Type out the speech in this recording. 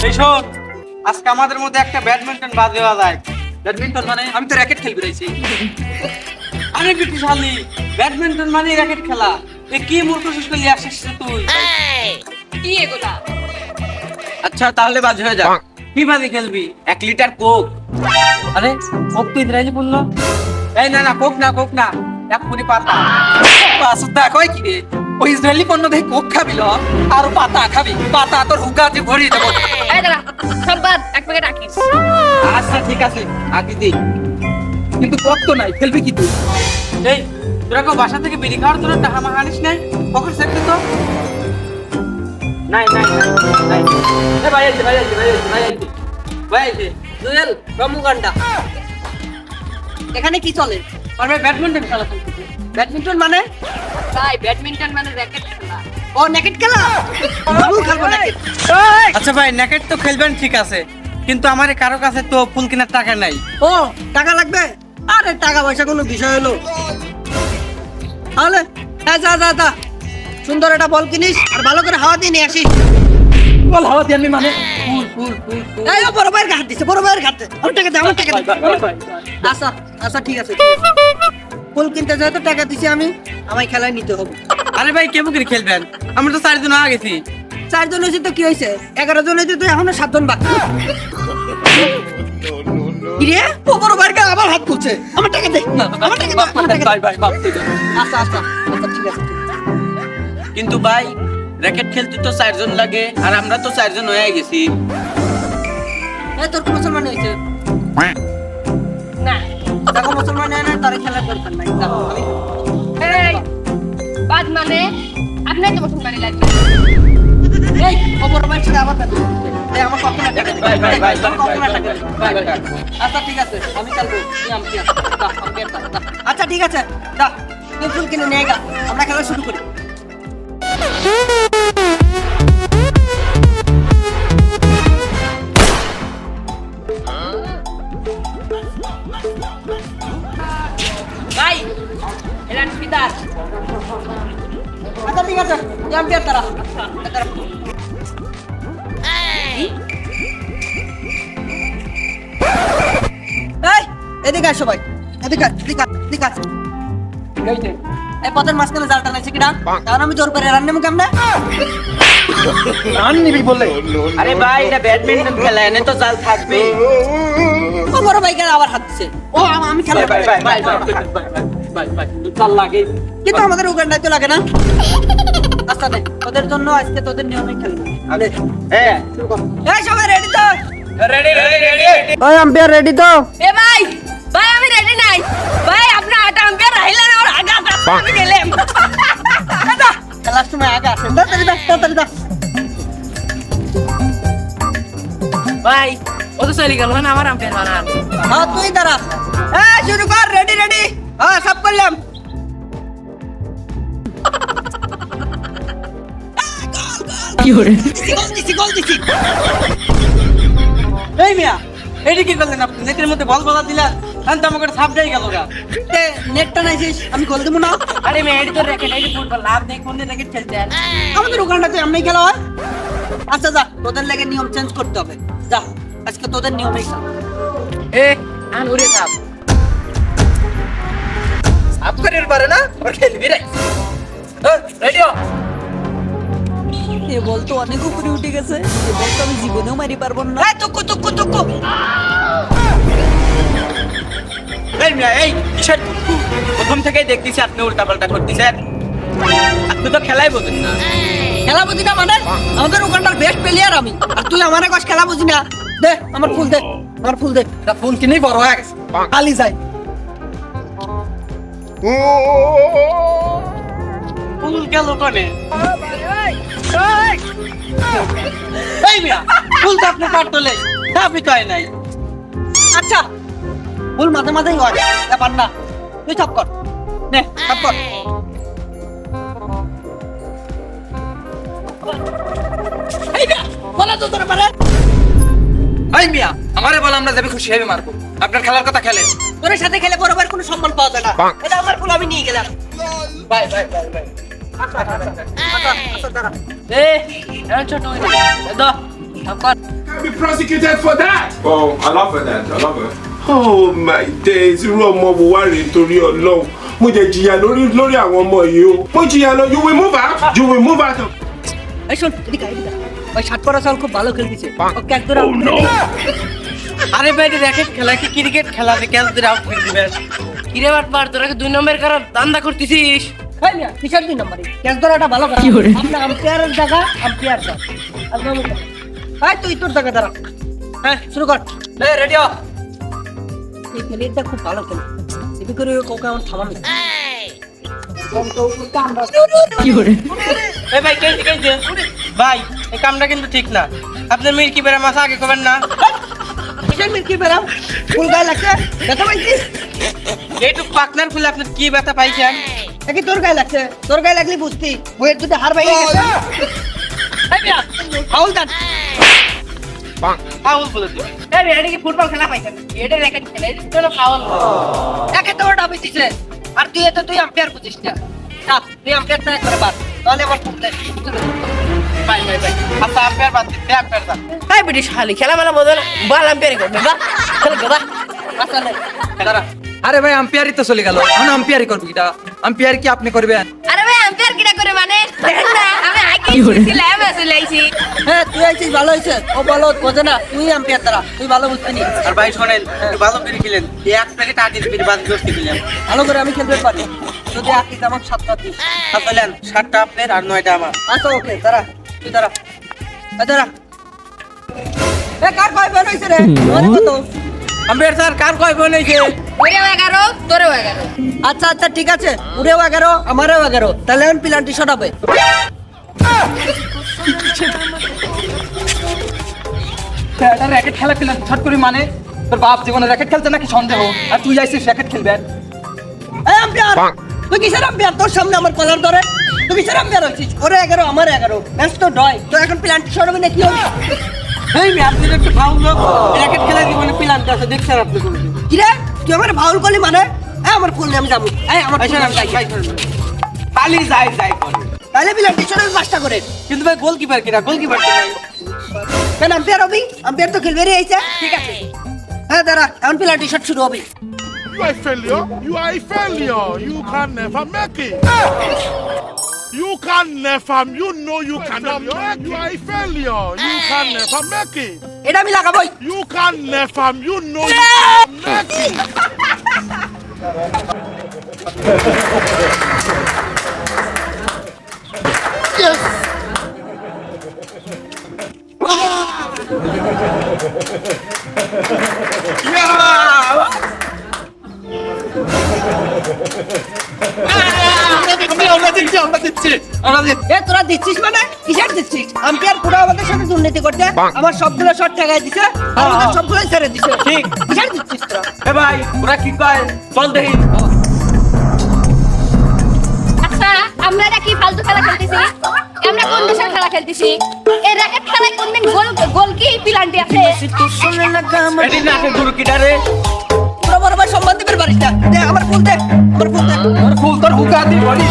এই শোন আজকে আমাদের মধ্যে একটা ব্যাডমিন্টন বাদ দেওয়া যায় ব্যাডমিন্টন মানে আমি তো র্যাকেট খেলবি রয়েছি আরে বিটিশালি ব্যাডমিন্টন মানে র্যাকেট খেলা এ কি মূর্খ সুস্থ নিয়ে আসিস তুই কি এগুলা আচ্ছা তাহলে বাজ হয়ে যা কি বাজি খেলবি এক লিটার কোক আরে ওক তো ইসরায়েলি বলল এই না না কোক না কোক না এক পুরি পাতা পাঁচটা কয় কি রে ওই ইসরায়েলি পণ্য দেখে কোক খাবি ল আর পাতা খাবি। পাতা তোর হুকা দিয়ে ভরিয়ে দেবো। এই দাঁড়া এক প্যাকেট রাখিস আচ্ছা ঠিক আছে আগে দিই। কিন্তু কোক তো নাই খেলবি কি তুই? এই তোরা কেউ বাসা থেকে বিড়ি খাওয়ার তোরা টাকা মাখা আনিস নাই? কখন সেটা তো। নাই নাই নাই, এ ভাই আইছে ভাই আইছে ভাই আইছে ভাই আইছে ভাই আইছে জুয়েল রমুগান্ডা এখানে কি চলে? ভাই ব্যাডমিন্টন খেলা চলতেছে। ব্যাডমিন্টন মানে? ভাই ব্যাডমিন্টন মানে র্যাকেট খেলা। ও নেকেট খেলা? খেলব নেকেট আচ্ছা ভাই নেকেট তো খেলবেন ঠিক আছে। কিন্তু আমার কারও কাছে তো ফুল কেনার টাকা নাই। ও টাকা লাগবে? আরে টাকা পয়সা কোনো বিষয় হলো। তাহলে হ্যাঁ যা যা যা। সুন্দর একটা বল কিনিস আর ভালো করে হাওয়া দিয়ে নিয়ে আসিস। বল হাওয়া দিয়ে আমি মানে? ফুল ফুল ফুল এই বড় ভাইয়ের ঘাট দিছে বড় ভাইয়ের ঘাট দে আমার টাকা দে আমার টাকা দে। আচ্ছা আচ্ছা ঠিক আছে। ফুল কিনতে যেহেতু টাকা দিছি আমি। আমায় খেলায় নিতে হবে। আরে ভাই কেমন করে খেলবেন আমরা তো চারজন আগে গেছি চারজন হয়েছে তো কি হয়েছে? এগারো জন হয়েছে তো এখনও সাতজন বাকি। কিরে ও বড় ভাইয়ের আবার হাত তুলছে। আমার টাকা দে। আমার টাকা দে আমার টাকা দে। আচ্ছা আচ্ছা আচ্ছা ঠিক আছে কিন্তু ভাই র্যাকেট খেলতে তো চারজন লাগে আর আমরা তো চারজন হয়ে গেছি। এই তোর মুসলমান হয়েছে? না দেখো মুসলমান হয় না তার নাই। আমি এই বাদ মানে আপনার তো মুসলমানি লাগবে এই ও বড় ভাইয়ের আবার দেখা এই আমার কখনো টাকা ভাই, ভাই, ভাই, আমার কখনো ভাই, ভাই, ভাই, ভাই। আচ্ছা ঠিক আছে। আমি দা। আচ্ছা ঠিক আছে। দা তুই ফুল কিনে নিয়ে গা। আমরা খেলা শুরু করি। এদিকে এদিকে এদিকে এদিকে আয়। এই পথের মাঝখানে জাল টানাইছে কিনা কারণ আমি জোর করে রান্না মুখ আমরা আরে ভাই এটা ব্যাডমিন্টন খেলা এনে তো জাল থাকবে ও বড় ভাই কেন আবার ও আমি খেলা ভাই, ভাই, ভাই, চাল লাগে। কিন্তু আমাদের উগান্ডায় তো লাগে না। আচ্ছা নে তোদের জন্য আজকে তোদের নিয়মে খেলব। হ্যাঁ এই সবাই রেডি তো? রেডি রেডি রেডি ওই আম্পায়ার রেডি তো? এ ভাই ভাই! আমি গেলাম খেলার সময় আগে আসেন তাড়াতাড়ি দা তাড়াতাড়ি দা ভাই ও তো চলে গেল? না আমার আম্পায়ার বানান হ্যাঁ তুই দাঁড়া এই শুরু কর রেডি রেডি হ্যাঁ সব করলাম। কি হরে গোল দিছি গোল দিছি। এই মিয়া এইটা কি করলেন আপনি? নেটের মধ্যে বল বলা দিলেন আমি তো আমাকে সাপটাই গেল গা। তে নেটটা নাইছিস আমি গোল দেবো না। আরে মেয়ে এটা তো র্যাকেট এটা ফুটবল লাভ নেই কোন র্যাকেট খেলতেন আমাদের ওখানটাতে এমনি খেলা হয়। আচ্ছা যা তোদের লেগে নিয়ম চেঞ্জ করতে হবে। যা আজকে তোদের নিয়মেই খেলা। এ আন উড়ে সাপ সাপ করে পারে না ওর খেলবি রে। রেডিও এ বল তো অনেক উপরে উঠে গেছে। এ বল তো আমি জীবনেও মারি পারব না। এই তুকু তুকু তুকু এই এই কিসের প্রথম থেকেই দেখতেছি আপনি উল্টা পাল্টা করতেছেন। আপনি তো খেলাই বোঝেন না। খেলা বুঝি না মানে? আমাদের ওখানটার বেস্ট প্লেয়ার আমি। আর তুই আমার কাছে খেলা বুঝি না? দে আমার ফুল দে আমার ফুল দে। ফুল কিনেই বড় হয়ে গেছে। খালি যাই ফুল গেল কোনে? এই মিয়া ফুল তো আপনি কাট তোলে আপনি আয় নাই। আচ্ছা ফুল মাঝে মাঝেই হয়। ব্যাপার না। তুই সব কর। নে সব কর। বলা তো তোর পারে এই মিয়া আমারে বল আমরা যাবে খুশি হবে মারবো। আপনার খেলার কথা খেলেন তোর সাথে খেলে বরাবর কোনো সম্মান পাওয়া যায় না। এটা আমার ফুল আমি নিয়ে গেলাম। Bye bye bye bye. আচ্ছা আচ্ছা দাঁড়া এ এখন ছোট হয়ে দাও সব কর I'll be prosecuted for that. Oh, I love her that. I love her. Oh my days, irú ọmọ wo wá rèé torí Ọlọ́run. Mo jẹ jìyà lórí lórí àwọn ọmọ yìí o. Mo jìyà lọ, you will move out. You will move out এদিকে আয়, এদিকে আয়। ওই shirt পরা খুব ভালো খেলতেছে ওকে একদম আরে ভাই র্যাকেট খেলা কি ক্রিকেট খেলা ক্যাচ দিয়ে আউট করে দিবেন কিরে বাটবার তোরা কি দুই নম্বর করার দান্দা করতেছিস। হ্যাঁ মিয়া কিসের দুই নম্বরে? ক্যাচ ধরাটা ভালো করা। আপনার আম্পায়ারের জায়গা আম্পায়ার দাও হ্যাঁ তুই তোর জায়গা দাঁড়া। হ্যাঁ শুরু কর। এই রেডি হ। এই প্লেয়ারটা খুব ভালো খেলে। এদিকে করে কাউকে আমার থামানো যায়। না। এই ভাই কে কে ভাই এই কামটা কিন্তু ঠিক না। আপনার মির বেড়া মাথা আগে করবেন না। কিসের মির্কি বেরাম ফুল গায়ে লাগছে? ব্যথা পাইছিস এইটুক পার্টনার খুলে আপনার কি ব্যথা পাইছেন নাকি তোর গায়ে লাগছে? তোর গায়ে লাগলে বুঝতি। বইয়ের হার মিয়া, ফাউল দান ফাউল বলে দিন এই এটা কি ফুটবল খেলা পাইছেন? এটা র্যাকেট খেলা এটা তো ফাউল একে তো ওটা বুঝিছে আর তুই এত তুই আম্পায়ার বুঝিস না। তুই আম্পায়ার করে তাহলে আমার আচ্ছা আম্পায়ার বাদ দিন আম্পায়ার দাও এই বিটি শালি খেলা মেলা বদল বল আম্পায়ারি করবে। বা খেলা গদা আসলে দাঁড়া। আরে ভাই আম্পায়ারই তো চলে গেল। এখন আম্পায়ারই করবি আম্পায়ার কি আপনি করবেন? ছিলাম আসলে আইছি হ্যাঁ তুই আইছিস ভালো হয়েছে। ও ভালো বোঝে না তুই আম্পায়ার তুই ভালো বুঝতে নি আর ভাই শোনেন একটু ভালো করে খেলেন। এক প্যাকেট বাদ ভালো করে আমি খেলতে পারি। যদি আমাকে সাতটা দিস। আসলে সাতটা আপনার আর নয়টা আমার। আচ্ছা ওকে দাঁড়া তুই দাঁড়া। এ দাঁড়া। এ কার কয় বের হইছে রে? কত? আম্পায়ার স্যার কার কয় বোন হয়েছে ওরেও এগারো তোরেও এগারো। আচ্ছা আচ্ছা ঠিক আছে। উড়েও এগারো আমারও এগারো। তাহলে এখন পিলান্টি শট হবে এটা র্যাকেট খেলা করি মানে? তোর বাপ জীবনে র্যাকেট খেলছে নাকি সন্দেহ? আর তুই যাইছিস র্যাকেট খেলবে? তুই কিসের আম্পায়ার? তোর সামনে আমার কলার ধরে। তুই কিসের আম্পায়ার হচ্ছিস ওরে এগারো আমার এগারো। ম্যাচ তো ডয় তো এখন পিলান্টি শট হবে না কি হবে এই মেয়ে আপনি একটু ফাউল লোক র্যাকেট খেলা জীবনে পিলান্তে আছে দেখছেন আপনি কি রে তুই আমার ভাউল করলি মানে? আমার ফুল নাম যাব এই আমার ভাই যাই যাই করে তাহলে পিলান্টি শট হবে পাঁচটা করে কিন্তু ভাই গোলকিপার কিনা গোলকিপার তো নাই কেন আম্পায়ার হবি আম্পায়ার তো খেলবে রে আইছে ঠিক আছে হ্যাঁ দাঁড়া এখন পিলান্টি শট শুরু হবে You are a failure. You are a failure. You can never make it. You can never. You know you cannot make it. You are a failure. You can never make it. এটা আমি লাগাবোই You can never. You know you cannot make it. তোরা দিচ্ছিস মানে? কিসের দিচ্ছিস? Umpire পুরো আমাদের সাথে দুর্নীতি করতে? আমার সবগুলো শট ঠেকাই দিছে আর আমাদের সবগুলো ছেড়ে দিছে। ঠিক। কিসের দিচ্ছিস তোরা? এ ভাই ওরা কি কয়? চল দেখি। আচ্ছা আমরা কি ফালতু খেলা খেলতেছি। আমরা কোন দেশের খেলা খেলতেছি? এই র্যাকেট খেলায় কোনদিন গোল গোল কি পিলান্টি আছে? এটি না আছে গুরু কিডারে পুরো বড় ভাই সম্মান দিবের বাড়িটা। দে আমার ফুল দে আমার ফুল দে। ফুল তোর হুকা দি বলি।